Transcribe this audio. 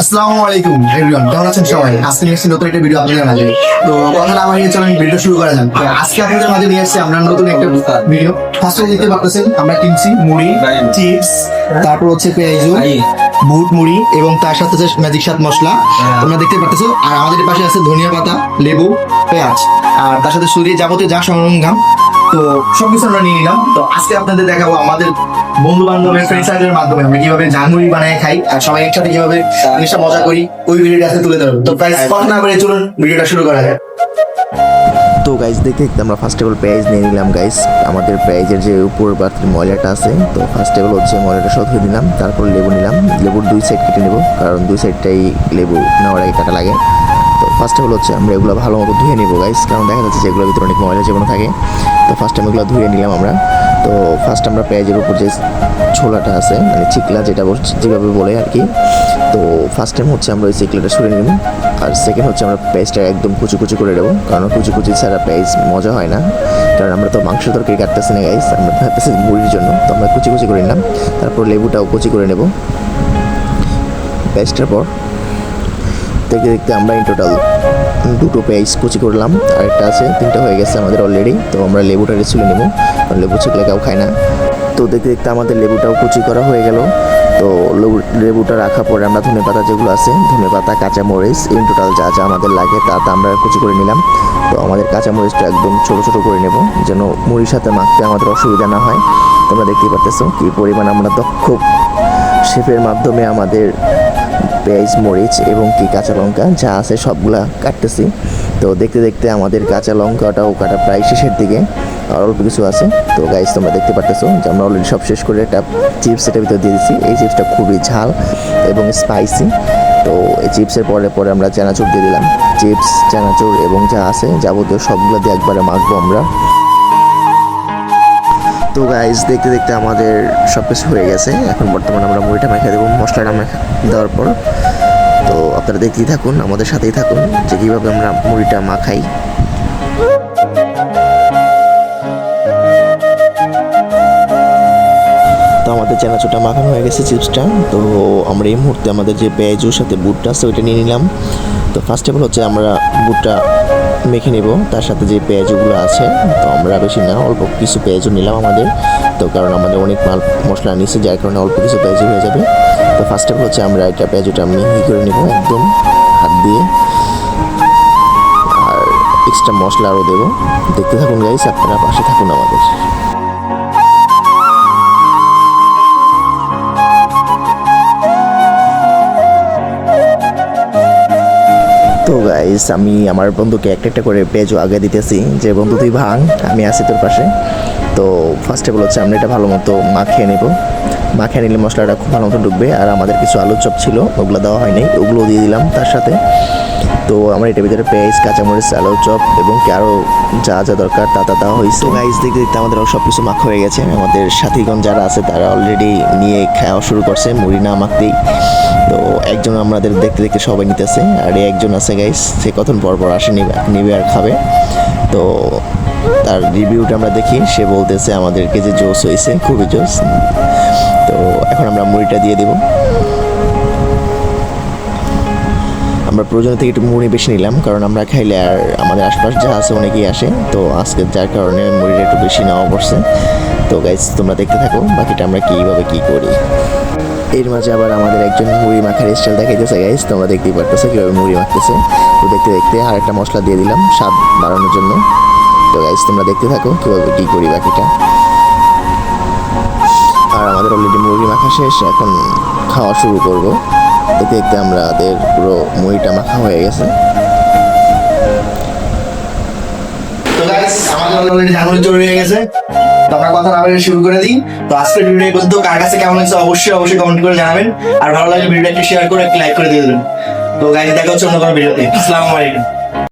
আসসালামু আলাইকুম এভরিওয়ান কেমন আছেন সবাই? আজকে নিয়ে এসেছি নতুন একটা ভিডিও আপনাদের মাঝে। তো কথা না বাড়িয়ে চলেন ভিডিও শুরু করা যাক। তো আজকে আপনাদের মাঝে নিয়ে এসেছি আমরা নতুন একটা ভিডিও ফার্স্টে দেখতে পাচ্ছেন আমরা কিনছি মুড়ি চিপস তারপর হচ্ছে পেঁয়াজু বুট মুড়ি এবং তার সাথে আছে ম্যাজিক সাত মশলা। তোমরা দেখতে পাচ্ছ আর আমাদের পাশে আছে ধনিয়া পাতা লেবু পেঁয়াজ। আর তার সাথে সরিয়ে যাবতীয় যা সরঞ্জাম তো সবকিছু আমরা নিয়ে নিলাম। তো আজকে আপনাদের দেখাবো আমাদের বন্ধু বান্ধবের ফ্রেন্ড সার্কেলের মাধ্যমে। আমরা কীভাবে ঝালমুড়ি বানিয়ে খাই আর সবাই একসাথে কীভাবে জিনিসটা মজা করি ওই ভিডিওটা আজকে তুলে ধরবো। তো প্রায় কথা না বলে চলুন ভিডিওটা শুরু করা যায় তো গাইস দেখতে দেখতে আমরা ফার্স্ট অফ অল পেঁয়াজ নিয়ে নিলাম গাইস আমাদের পেঁয়াজের যে উপর পাত্রের ময়লাটা আছে তো ফার্স্ট অফ অল হচ্ছে ময়লাটা সব ধুয়ে দিলাম তারপর লেবু নিলাম। লেবুর দুই সাইড কেটে নেব কারণ দুই সাইডটাই লেবু নেওয়ার আগে কাটা লাগে। তো ফার্স্ট অফ অল হচ্ছে আমরা এগুলো ভালো মতো ধুয়ে নেব গাইস কারণ দেখা যাচ্ছে যে এগুলোর ভিতরে অনেক ময়লা যেগুলো থাকে। তো ফার্স্ট টাইম এগুলো ধুয়ে নিলাম আমরা। তো ফার্স্ট আমরা পেঁয়াজের উপর যে ছোলাটা আছে মানে চিকলা যেটা যেভাবে বলে আর কি, তো ফার্স্ট টাইম হচ্ছে আমরা ওই চিকলাটা সরিয়ে নেব। আর সেকেন্ড হচ্ছে আমরা পেঁয়াজটা একদম কুচি কুচি করে দেবো কারণ কুচি কুচি ছাড়া পেঁয়াজ মজা হয় না। কারণ আমরা তো মাংস তরকারি কাটতেছি না গাইস আমরা ভাবতেছি মুড়ির জন্য। তো আমরা কুচি কুচি করে নিলাম, তারপর লেবুটাও কুচি করে নেব। পেঁয়াজটার পর দেখতে দেখতে আমরা ইন টোটাল দুটো পেঁয়াজ কুচি করলাম, আর একটা আছে, তিনটা হয়ে গেছে আমাদের অলরেডি তো আমরা লেবুটা রেসুলে নেব, কারণ লেবু ছিকলে কেউ খায় না। তো দেখতে দেখতে আমাদের লেবুটাও কুচি করা হয়ে গেল। তো লেবু- লেবুটা রাখার পরে আমরা ধনে পাতা যেগুলো আছে, ধনে পাতা, কাঁচামরিচ ইন টোটাল যা যা আমাদের লাগে তা তা আমরা কুচি করে নিলাম। তো আমাদের কাঁচামরিচটা একদম ছোটো ছোটো করে নেব, যেন মুড়ির সাথে মাখতে আমাদের অসুবিধা না হয়। তোমরা দেখতেই পারতেছো কী পরিমাণ আমরা দক্ষ শেফের মাধ্যমে আমাদের পেঁয়াজ, মরিচ এবং কি কাঁচা লঙ্কা যা আছে সবগুলা কাটতেছি। তো দেখতে দেখতে আমাদের কাঁচা লঙ্কাটাও কাটা প্রায় শেষের দিকে, আর অল্প কিছু আছে। তো গাইজ তোমরা দেখতে পারতেছো যে আমরা অলরেডি সব শেষ করে একটা চিপস এটার ভিতরে দিয়ে দিচ্ছি এই চিপসটা খুবই ঝাল এবং স্পাইসি তো এই চিপসের পরে পরে আমরা চানাচুর দিয়ে দিলাম। চিপস, চানাচুর এবং যা আছে যাবতীয় সবগুলো দিয়ে একবারে মাখবো আমরা। তো গাইজ দেখতে দেখতে আমাদের সব কিছু হয়ে গেছে। এখন বর্তমানে আমরা মুড়িটা মাখা দেবো, মশলাটা মাখা দেওয়ার পর। তো আপনারা দেখতেই থাকুন, আমাদের সাথেই থাকুন যে কীভাবে আমরা মুড়িটা মাখাই। তো আমাদের চানাচুটা মাখানো হয়ে গেছে চিপসটা। তো আমরা এই মুহূর্তে আমাদের যে পেঁয়াজুর সাথে বুটটা আছে, ওইটা নিয়ে নিলাম। তো ফার্স্ট অফ অল হচ্ছে আমরা বুটটা মেখে নেব। তার সাথে যে পেঁয়াজগুলো আছে, তো আমরা বেশি না, অল্প কিছু পেঁয়াজও নিলাম আমাদের। তো কারণ আমাদের অনেক মাল মশলা নিচ্ছে যার কারণে অল্প কিছু পেঁয়াজ হয়ে যাবে। তো ফার্স্ট অফ হচ্ছে আমরা এটা পেঁয়াজটা মিহি করে নেব, একদম হাত দিয়ে। আর এক্সট্রা মশলা আরও দেবো। দেখতে থাকুন গাইস আপনারা পাশে থাকুন আমাদের। গাইস আমি আমার বন্ধুকে একটা একটা করে পেজও আগে দিতেছি। যে বন্ধু, তুই ভাঙ, আমি আছি তোর পাশে। তো ফার্স্ট অল হচ্ছে, আমরা এটা ভালো মতো মাখিয়ে নেব। মাখিয়ে নিলে মশলাটা খুব ভালো মতো ঢুকবে। আর আমাদের কিছু আলুর চপ ছিল, ওগুলো দেওয়া হয়নি ওগুলো দিয়ে দিলাম তার সাথে। তো আমার এটার ভিতরে পেঁয়াজ, কাঁচামরিচ আলুর চপ এবং কি আরও যা যা দরকার তা তা দেওয়া হয়েছে। গাইস দেখতে দেখতে আমাদের সব কিছু মাখা হয়ে গেছে। আমাদের সাথীগণ যারা আছে, তারা অলরেডি নিয়ে খাওয়া শুরু করছে, মুড়ি না মাখতেই। তো একজন আমাদের দেখতে দেখতে সবাই নিতেছে। আর একজন আছে গাইস সে কতক্ষণ পর পর আসে, নিবে নিবে আর খাবে। তো তার রিভিউটা আমরা দেখি। সে বলতেছে আমাদেরকে যে জোস হয়েছে, খুবই জোস। তো এখন আমরা মুড়িটা দিয়ে দেবো। আমরা প্রয়োজন থেকে একটু মুড়ি বেশি নিলাম, কারণ আমরা খাইলে আর আমাদের আশপাশ যা আছে অনেকেই আসে, তো আজকে যার কারণে মুড়িটা একটু বেশি নেওয়া পড়ছে। তো গাইজ তোমরা দেখতে থাকো, বাকিটা আমরা কীভাবে কী করি। এর মাঝে আবার আমাদের একজন মুড়ি মাখার স্টাইল দেখাইতেছে গাইজ তোমরা দেখতেই পারতেছো কীভাবে মুড়ি মাখতেছে। তো দেখতে দেখতে আর একটা মশলা দিয়ে দিলাম, স্বাদ বাড়ানোর জন্য। তো গাইজ তোমরা দেখতে থাকো কীভাবে কী করি বাকিটা। আর আমাদের অলরেডি মুরগি মাখা শেষ, এখন খাওয়া শুরু করব। দেখতে দেখতে আমাদের পুরো মুড়িটা মাখা হয়ে গেছে। তো হয়ে গেছে। তো আমরা কথা না শুরু করে দিই। তো আজকের ভিডিও কেমন অবশ্যই অবশ্যই করে আর ভালো লাগলে ভিডিওটা একটু শেয়ার করে, একটু লাইক করে দিয়ে দেবেন। তো গাড়ি দেখা হচ্ছে অন্য কোনো ভিডিওতে আসসালামু আলাইকুম।